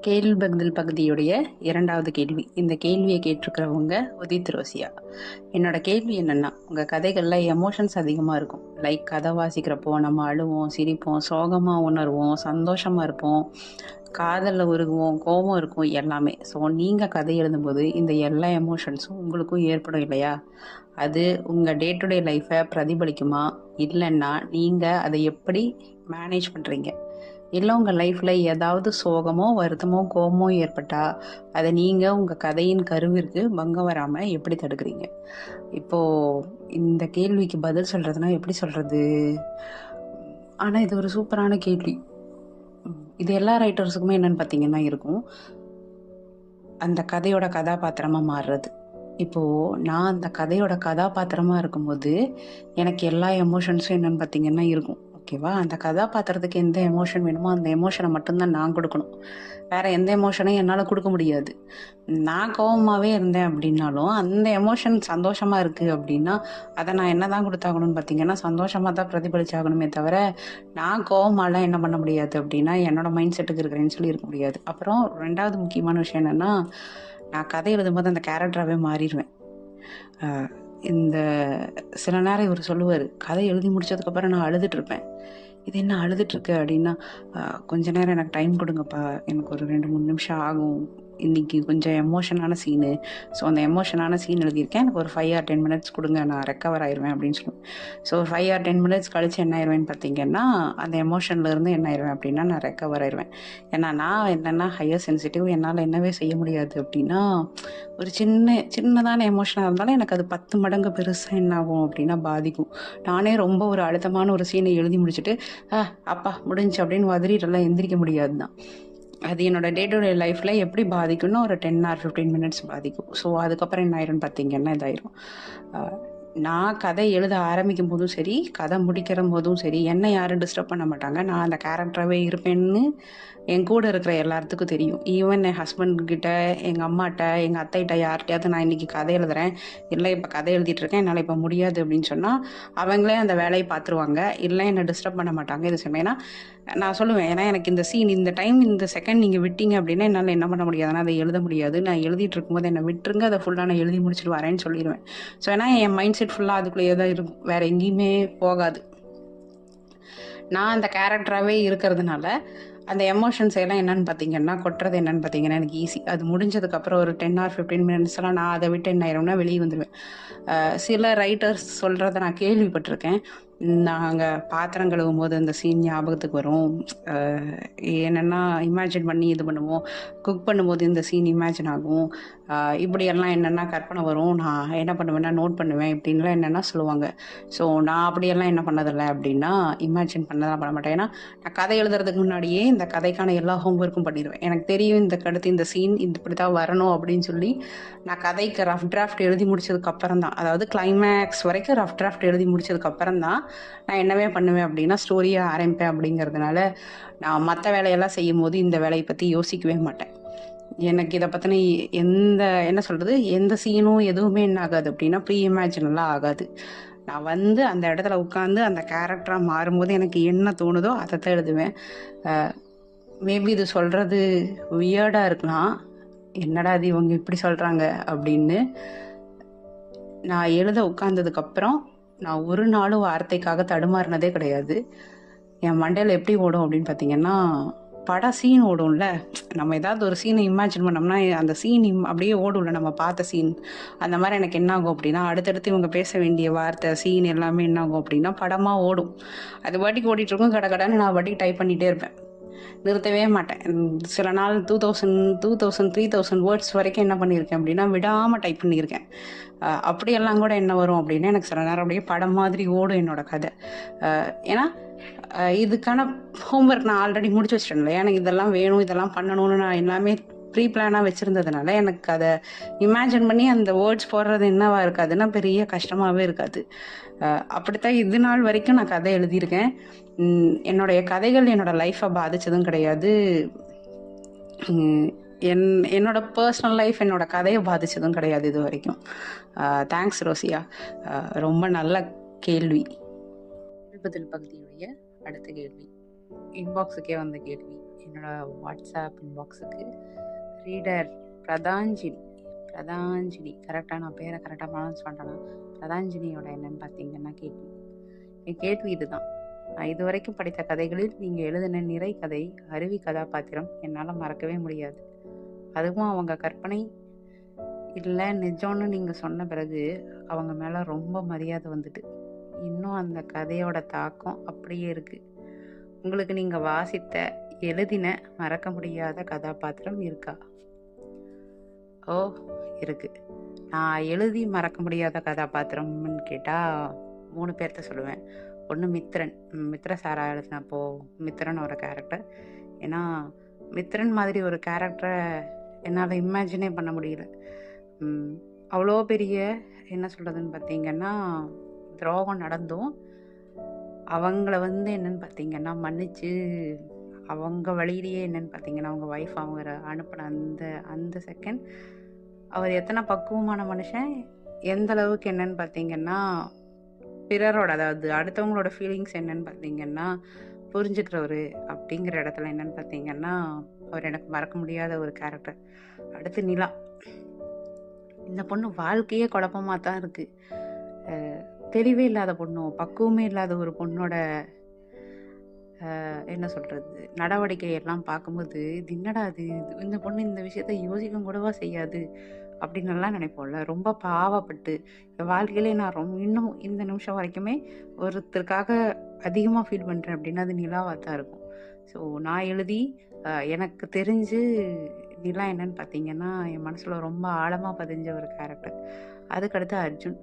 கேள்வி பதில் பகுதியுடைய இரண்டாவது கேள்வி. இந்த கேள்வியை கேட்டிருக்கிறவங்க உதித் ரோசியா என்னோட கேள்வி என்னென்னா உங்கள் கதைகளில் எமோஷன்ஸ் அதிகமாக இருக்கும். லைக் கதை வாசிக்கிறப்போ நம்ம அழுவோம் சிரிப்போம் சோகமாக உணர்வோம் சந்தோஷமாக இருப்போம் காதலில் உருகுவோம் கோபம் இருக்கும் எல்லாமே. ஸோ நீங்கள் கதை எழுதும்போது இந்த எல்லா எமோஷன்ஸும் உங்களுக்கும் ஏற்படும் இல்லையா? அது உங்கள் டே டு டே லைஃப்பை பிரதிபலிக்குமா? இல்லைன்னா நீங்கள் அதை எப்படி மேனேஜ் பண்ணுறீங்க இல்லை உங்கள் லைஃப்பில் ஏதாவது சோகமோ வருத்தமோ கோபமோ ஏற்பட்டால் அதை நீங்கள் உங்கள் கதையின் கருவிற்கு பங்கம் வராமல் எப்படி தடுக்கிறீங்க? இப்போது இந்த கேள்விக்கு பதில் சொல்கிறதுனா எப்படி சொல்கிறது ஆனால் இது ஒரு சூப்பரான கேள்வி. இது எல்லா ரைட்டர்ஸுக்குமே என்னன்னு பார்த்தீங்கன்னா இருக்கும். அந்த கதையோட கதாபாத்திரமாக மாறுறது. இப்போது நான் அந்த கதையோட கதாபாத்திரமாக இருக்கும்போது எனக்கு எல்லா எமோஷன்ஸும் என்னென்னு பார்த்தீங்கன்னா இருக்கும். ஓகேவா? அந்த கதாபாத்திரத்துக்கு எந்த எமோஷன் வேணுமோ அந்த எமோஷனை மட்டும்தான் நான் கொடுக்கணும். வேற எந்த எமோஷனையும் என்னால் கொடுக்க முடியாது. நான் கோபமாகவே இருந்தேன் அப்படின்னாலும் அந்த எமோஷன் சந்தோஷமாக இருக்குது அப்படின்னா அதை நான் என்ன தான் கொடுத்தாகணும்னு பார்த்தீங்கன்னா சந்தோஷமாக தான் பிரதிபலிச்சாகணுமே தவிர நான் கோபமாலாம் என்ன பண்ண முடியாது அப்படின்னா என்னோடய மைண்ட் செட்டுக்கு இருக்கிறேன்னு சொல்லி இருக்க முடியாது. அப்புறம் ரெண்டாவது முக்கியமான விஷயம் என்னென்னா நான் கதை எழுதும்போது அந்த கேரக்டராகவே மாறிடுவேன். இந்த சில நேரம் இவர் சொல்லுவார் கதை எழுதி முடிச்சதுக்கப்புறம் நான் அழுதுட்டு இருப்பேன். இது என்ன அழுதுட்டுருக்கு அப்படின்னா கொஞ்ச நேரம் எனக்கு டைம் கொடுங்கப்பா. எனக்கு ஒரு ரெண்டு மூணு நிமிஷம் ஆகும். இன்னைக்கு கொஞ்சம் எமோஷனான சீனு ஸோ அந்த எமோஷனான சீன் எழுதியிருக்கேன். எனக்கு ஒரு ஃபைவ் ஆர் டென் மினிட்ஸ் கொடுங்க. நான் ரெக்கவர் ஆயிடுவேன் அப்படின்னு சொல்லுவேன். ஸோ ஒரு ஃபைவ் ஆர் டென் மினிட்ஸ் கழிச்சு என்ன ஆயிடுவேன்னு பார்த்தீங்கன்னா அந்த எமோஷன்லேருந்து என்ன ஆயிடுவேன் அப்படின்னா நான் ரெக்கவர் ஆயிடுவேன் ஏன்னா நான் என்னென்னா ஹையர் சென்சிட்டிவ் என்னால் என்னவே செய்ய முடியாது அப்படின்னா ஒரு சின்ன சின்னதான எமோஷனாக இருந்தாலும் எனக்கு அது பத்து மடங்கு பெருசாக என்ன ஆகும் அப்படின்னா பாதிக்கும். நானே ரொம்ப ஒரு அழுத்தமான ஒரு சீனை எழுதி முடிச்சுட்டு அப்பா முடிஞ்சு அப்படின்னு வதறிட்டெல்லாம் எந்திரிக்க முடியாது தான் அது என்னோட டே டு டே லைஃப்பில் எப்படி பாதிக்கும்னா ஒரு டென் ஆர் ஃபிஃப்டீன் மினிட்ஸ் பாதிக்கும். ஸோ அதுக்கப்புறம் என்ன ஆயிரும்னு பார்த்தீங்கன்னா இதாயிரும். நான் கதை எழுத ஆரம்பிக்கும் போதும் சரி கதை முடிக்கிற போதும் சரி என்னை யாரும் டிஸ்டர்ப் பண்ண மாட்டாங்க. நான் அந்த கேரக்டராகவே இருப்பேன்னு என் கூட இருக்கிற எல்லாத்துக்கும் தெரியும். ஈவன் என் ஹஸ்பண்ட் கிட்ட எங்கள் அம்மாட்ட எங்கள் அத்தைகிட்ட யார்கிட்டயாவது நான் இன்றைக்கி கதை எழுதுறேன். இல்லை இப்போ கதை எழுதிட்டு இருக்கேன். என்னால் இப்போ முடியாது அப்படின்னு சொன்னால் அவங்களே அந்த வேலையை பார்த்துருவாங்க. இல்லை என்னை டிஸ்டர்ப் பண்ண மாட்டாங்க. இது சொன்னேன் ஏன்னா நான் சொல்லுவேன். ஏன்னா எனக்கு இந்த சீன் இந்த டைம் இந்த செகண்ட் நீங்கள் விட்டீங்க அப்படின்னா என்னால் என்ன பண்ண முடியாதுன்னா அதை எழுத முடியாது. நான் எழுதிட்டு இருக்கும்போது என்னை விட்டுருங்க. அதை ஃபுல்லாக நான் எழுதி முடிச்சுட்டு வரேன்னு சொல்லிடுவேன் ஸோ ஏன்னா என் மைண்ட் செட் ஃபுல்லாக அதுக்குள்ளேயே தான் இருக்கும். வேற எங்கேயுமே போகாது. நான் அந்த கேரக்டராகவே இருக்கிறதுனால அந்த எமோஷன்ஸ் எல்லாம் என்னன்னு பார்த்தீங்கன்னா கொட்டுறது என்னன்னு பார்த்தீங்கன்னா எனக்கு ஈஸி அது முடிஞ்சதுக்கப்புறம் ஒரு டென் ஆர் ஃபிஃப்டீன் மினிட்ஸ்லாம் நான் அதை விட்டு என்ன ஆயிரும்னா வெளியே வந்துடுவேன் சில ரைட்டர்ஸ் சொல்கிறத நான் கேள்விப்பட்டிருக்கேன். நாங்கள் பாத்திரம் கழுவும் போது அந்த சீன் ஞாபகத்துக்கு வரும். என்னென்னா இமேஜின் பண்ணி இது பண்ணுவோம். குக் பண்ணும்போது இந்த சீன் இமேஜின் ஆகும். இப்படியெல்லாம் என்னென்னா கற்பனை வரும். நான் என்ன பண்ணுவேன்னா நோட் பண்ணுவேன். இப்படின்லாம் என்னென்னா சொல்லுவாங்க. ஸோ நான் அப்படியெல்லாம் என்ன பண்ணதில்லை அப்படின்னா இமேஜின் பண்ணதெல்லாம் பண்ண மாட்டேன். ஏன்னா நான் கதை எழுதுறதுக்கு முன்னாடியே இந்த கதைக்கான எல்லா ஹோம்ஒர்க்கும் பண்ணிடுவேன். எனக்கு தெரியும் இந்த கடுத்து இந்த சீன் இது இப்படி தான் வரணும் அப்படின்னு சொல்லி நான் கதைக்கு ரஃப் டிராஃப்ட் எழுதி முடிச்சதுக்கு அப்புறம் தான். அதாவது கிளைமேக்ஸ் வரைக்கும் ரஃப் டிராஃப்ட் எழுதி முடிச்சதுக்கு அப்புறம் தான் நான் என்னவே பண்ணுவேன் அப்படின்னா ஸ்டோரியை ஆரம்பிப்பேன் அப்படிங்கிறதுனால நான் மற்ற வேலையெல்லாம் செய்யும் போது இந்த வேலையை பற்றி யோசிக்கவே மாட்டேன். எனக்கு இதை பற்றின எந்த என்ன சொல்கிறது எந்த சீனும் எதுவுமே என்ன ஆகாது அப்படின்னா ப்ரீ இமேஜினெல்லாம் ஆகாது. நான் வந்து அந்த இடத்துல உட்காந்து அந்த கேரக்டராக மாறும்போது எனக்கு என்ன தோணுதோ அதை தான் எழுதுவேன் மேபி இது சொல்கிறது வியர்டாக இருக்கலாம். என்னடா இது இவங்க இப்படி சொல்கிறாங்க அப்படின்னு. நான் எழுத உட்காந்ததுக்கப்புறம் நான் ஒரு நாளும் வார்த்தைக்காக தடுமாறினதே கிடையாது. என் மண்டையில் எப்படி ஓடும் அப்படின்னு பார்த்தீங்கன்னா பட சீன் ஓடும்ல. நம்ம ஏதாவது ஒரு சீனை இமேஜின் பண்ணோம்னா அந்த சீன் அப்படியே ஓடும்ல நம்ம பார்த்த சீன் அந்த மாதிரி எனக்கு என்ன ஆகும் அப்படின்னா அடுத்தடுத்து இவங்க பேச வேண்டிய வார்த்தை சீன் எல்லாமே என்ன ஆகும் அப்படின்னா படமாக ஓடும். அது பாட்டிக்கு ஓடிட்டுருக்கும் கடை கடைன்னு நான் பாட்டிக்கு டைப் பண்ணிகிட்டே இருப்பேன். நிறுத்தவே மாட்டேன். சில நாள் two thousand two thousand three thousand words வரைக்கும் என்ன பண்ணியிருக்கேன் அப்படின்னா விடாமல் டைப் பண்ணியிருக்கேன். அப்படியெல்லாம் கூட என்ன வரும் அப்படின்னா எனக்கு சில நேரம் அப்படியே படம் மாதிரி ஓடும் என்னோட கதை. ஏன்னா இதுக்கான ஹோம்ஒர்க் நான் ஆல்ரெடி முடிச்சு வச்சிட்டேன் இல்லையா எனக்கு இதெல்லாம் வேணும் இதெல்லாம் பண்ணணும்னு நான் எல்லாமே ப்ரீ பிளானாக வச்சுருந்ததுனால எனக்கு அதை இமேஜின் பண்ணி அந்த வேர்ட்ஸ் போடுறது என்னவா இருக்காதுன்னா பெரிய கஷ்டமாகவே இருக்காது. அப்படித்தான் இது நாள் வரைக்கும் நான் கதை எழுதியிருக்கேன். என்னுடைய கதைகள் என்னோட லைஃப்பை பாதித்ததும் கிடையாது. என் என்னோட பர்சனல் லைஃப் என்னோட கதையை பாதித்ததும் கிடையாது இது வரைக்கும். Thanks Rosia. ரொம்ப நல்ல கேள்வி. பதில் பகுதியுடைய அடுத்த கேள்வி. இன்பாக்ஸுக்கே வந்த கேள்வி. என்னோட வாட்ஸ்அப் இன்பாக்ஸுக்கு ரீடர் பிரதாஞ்சினி பிரதாஞ்சினி. கரெக்டாக நான் பேரை கரெக்டாக ப்ரொனவுன்ஸ் பண்ணுறேன்னா பிரதாஞ்சினியோட என்னன்னு பார்த்தீங்கன்னா கேள்வி. என் கேள்வி இதுதான். நான் இது வரைக்கும் படித்த கதைகளில் நீங்கள் எழுதின நிறை கதை அருவி கதாபாத்திரம் என்னால் மறக்கவே முடியாது. அதுவும் அவங்க கற்பனை இல்லை நிஜம்னு நீங்கள் சொன்ன பிறகு அவங்க மேலே ரொம்ப மரியாதை வந்துட்டு இன்னும் அந்த கதையோட தாக்கம் அப்படியே இருக்குது உங்களுக்கு நீங்கள் வாசித்த எழுதின மறக்க முடியாத கதாபாத்திரம் இருக்கா? ஓ இருக்குது நான் எழுதி மறக்க முடியாத கதாபாத்திரம்னு கேட்டால் மூணு பேர்த்த சொல்லுவேன். ஒன்று மித்ரன். மித்ர சாரா எழுதினப்போ மித்ரன் ஒரு கேரக்டர் ஏன்னா மித்ரன் மாதிரி ஒரு கேரக்டரை என்னால் இமேஜினே பண்ண முடியல. அவ்வளோ பெரிய என்ன சொல்கிறதுன்னு பார்த்தீங்கன்னா துரோகம் நடந்தும் அவங்கள வந்து என்னன்னு பார்த்தீங்கன்னா மன்னிச்சு அவங்க வழியிலேயே என்னன்னு பார்த்தீங்கன்னா அவங்க ஒய்ஃப் அவங்க அனுப்பின அந்த அந்த செகண்ட் அவர் எத்தனை பக்குவமான மனுஷன் எந்த அளவுக்கு என்னன்னு பார்த்தீங்கன்னா பிறரோட அதாவது அடுத்தவங்களோட ஃபீலிங்ஸ் என்னன்னு பார்த்தீங்கன்னா புரிஞ்சுக்கிறவர் அப்படிங்கிற இடத்துல என்னன்னு பார்த்தீங்கன்னா அவர் எனக்கு மறக்க முடியாத ஒரு கேரக்டர் அடுத்து நிலா. இந்த பொண்ணு வாழ்க்கையே குழப்பமாக தான் இருக்குது தெளிவே இல்லாத பொண்ணும் பக்குவமே இல்லாத ஒரு பொண்ணோட என்ன சொல்கிறது நடவடிக்கை எல்லாம் பார்க்கும்போது இது என்னடா அது இது- இந்த பொண்ணு இந்த விஷயத்த யோசிக்க கூடவா செய்யாது? அப்படின்னுலாம் நினைப்போம்ல. ரொம்ப பாவப்பட்டு என் வாழ்க்கையிலே நான் ரொம்ப இன்னும் இந்த நிமிஷம் வரைக்குமே ஒருத்தருக்காக அதிகமாக ஃபீல் பண்ணுறேன் அப்படின்னா அது நிலாவாக தான் இருக்கும். ஸோ நான் எழுதி எனக்கு தெரிஞ்சு நிலா என்னன்னு பார்த்தீங்கன்னா என் மனசில் ரொம்ப ஆழமாக பதிஞ்ச ஒரு கேரக்டர் அதுக்கடுத்து அர்ஜுன்.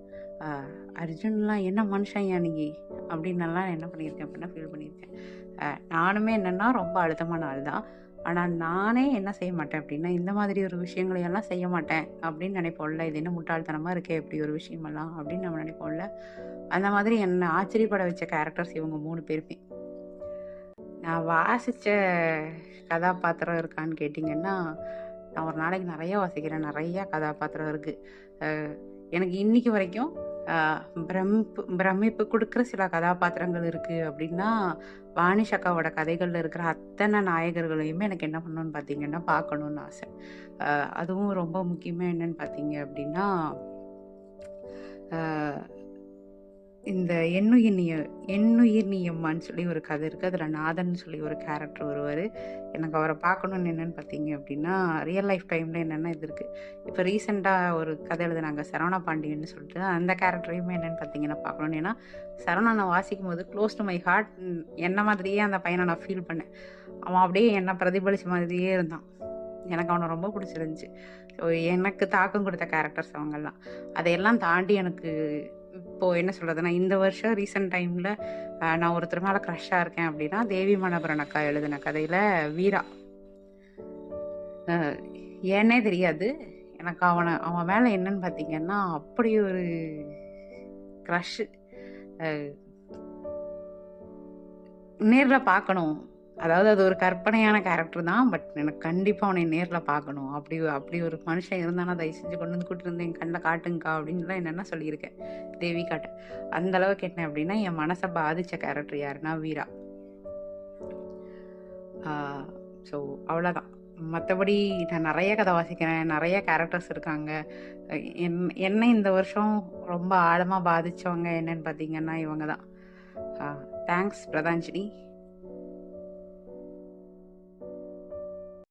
அர்ஜுன்லாம் என்ன மனுஷன் யா நீ? அப்படின்னலாம் என்ன பண்ணியிருக்கேன் அப்படின்னா ஃபீல் பண்ணியிருக்கேன். நானுமே என்னென்னா ரொம்ப அழுத்தமான ஆள் தான். ஆனால் நானே என்ன செய்ய மாட்டேன் அப்படின்னா இந்த மாதிரி ஒரு விஷயங்களையெல்லாம் செய்ய மாட்டேன் அப்படின்னு நினைப்போம்ல இது என்ன முட்டாள்தனமாக இருக்கே இப்படி ஒரு விஷயமெல்லாம் அப்படின்னு நம்ம நினைப்போம்ல. அந்த மாதிரி என்னை ஆச்சரியப்பட வச்ச கேரக்டர்ஸ் இவங்க மூணு பேருமே. நான் வாசித்த கதாபாத்திரம் இருக்கான்னு கேட்டிங்கன்னா நான் ஒரு நாளைக்கு நிறைய வாசிக்கிறேன். நிறையா கதாபாத்திரம் இருக்குது எனக்கு இன்னைக்கு வரைக்கும் பிரமிப்பு பிரமிப்பு கொடுக்குற சில கதாபாத்திரங்கள் இருக்குது அப்படின்னா வாணிஷ் அக்காவோட கதைகளில் இருக்கிற அத்தனை நாயகர்களையுமே எனக்கு என்ன பண்ணணும்னு பார்த்தீங்கன்னா பார்க்கணுன்னு ஆசை. அதுவும் ரொம்ப முக்கியமாக என்னன்னு பார்த்தீங்க அப்படின்னா இந்த எண்ணுயிர் நீய எண்ணுயிர் நீயம்மான்னு சொல்லி ஒரு கதை இருக்குது அதில் நாதன் சொல்லி ஒரு கேரக்டர் வருவார். எனக்கு அவரை பார்க்கணுன்னு என்னன்னு பார்த்தீங்க அப்படின்னா ரியல் லைஃப் டைமில் என்னென்ன இது இருக்குது இப்போ ரீசெண்டாக ஒரு கதை எழுதுனாங்க சரவணா பாண்டியன்னு சொல்லிட்டு. அந்த கேரக்டரையுமே என்னென்னு பார்த்தீங்கன்னா பார்க்கணுன்னு ஏன்னா சரவணா நான் வாசிக்கும் போது க்ளோஸ் டு மை ஹார்ட் என்ன மாதிரியே அந்த பையனை நான் ஃபீல் பண்ணேன். அவன் அப்படியே என்னை பிரதிபலிச்ச மாதிரியே இருந்தான். எனக்கு அவனை ரொம்ப பிடிச்சிருந்துச்சு. ஸோ எனக்கு தாக்கம் கொடுத்த கேரக்டர்ஸ் அவங்கெல்லாம். அதையெல்லாம் தாண்டி எனக்கு இப்போது என்ன சொல்கிறதுனா இந்த வருஷம் ரீசெண்ட் டைமில் நான் ஒருத்தர் மேலே க்ரஷ்ஷாக இருக்கேன் அப்படின்னா தேவி மனோகரன் அக்கா எழுதின கதையில் வீரா. ஏன்னே தெரியாது. எனக்கு அவனை அவன் மேலே என்னன்னு பார்த்தீங்கன்னா அப்படி ஒரு க்ரஷ்ஷு நேரில் பார்க்கணும் அதாவது அது ஒரு கற்பனையான கேரக்டர் தான் பட் எனக்கு கண்டிப்பாக அவனை நேரில் பார்க்கணும். அப்படி அப்படி ஒரு மனுஷன் இருந்தானா தயவு செஞ்சு கொண்டு வந்து கூட்டிட்டு வந்து என் கண்ணில் காட்டுங்கக்கா அப்படின்லாம் என்னென்ன சொல்லியிருக்கேன். தேவி காட்ட. அந்த அளவுக்கு என்ன அப்படின்னா என் மனசை பாதித்த கேரக்டர் யாருன்னா வீரா. ஸோ அவ்வளோதான் மற்றபடி நான் நிறைய கதை வாசிக்கிறேன் நிறைய கேரக்டர்ஸ் இருக்காங்க. என் என்னை இந்த வருஷம் ரொம்ப ஆழமாக பாதித்தவங்க என்னன்னு பார்த்தீங்கன்னா இவங்க தான் தேங்க்ஸ் பிரதாஞ்சலி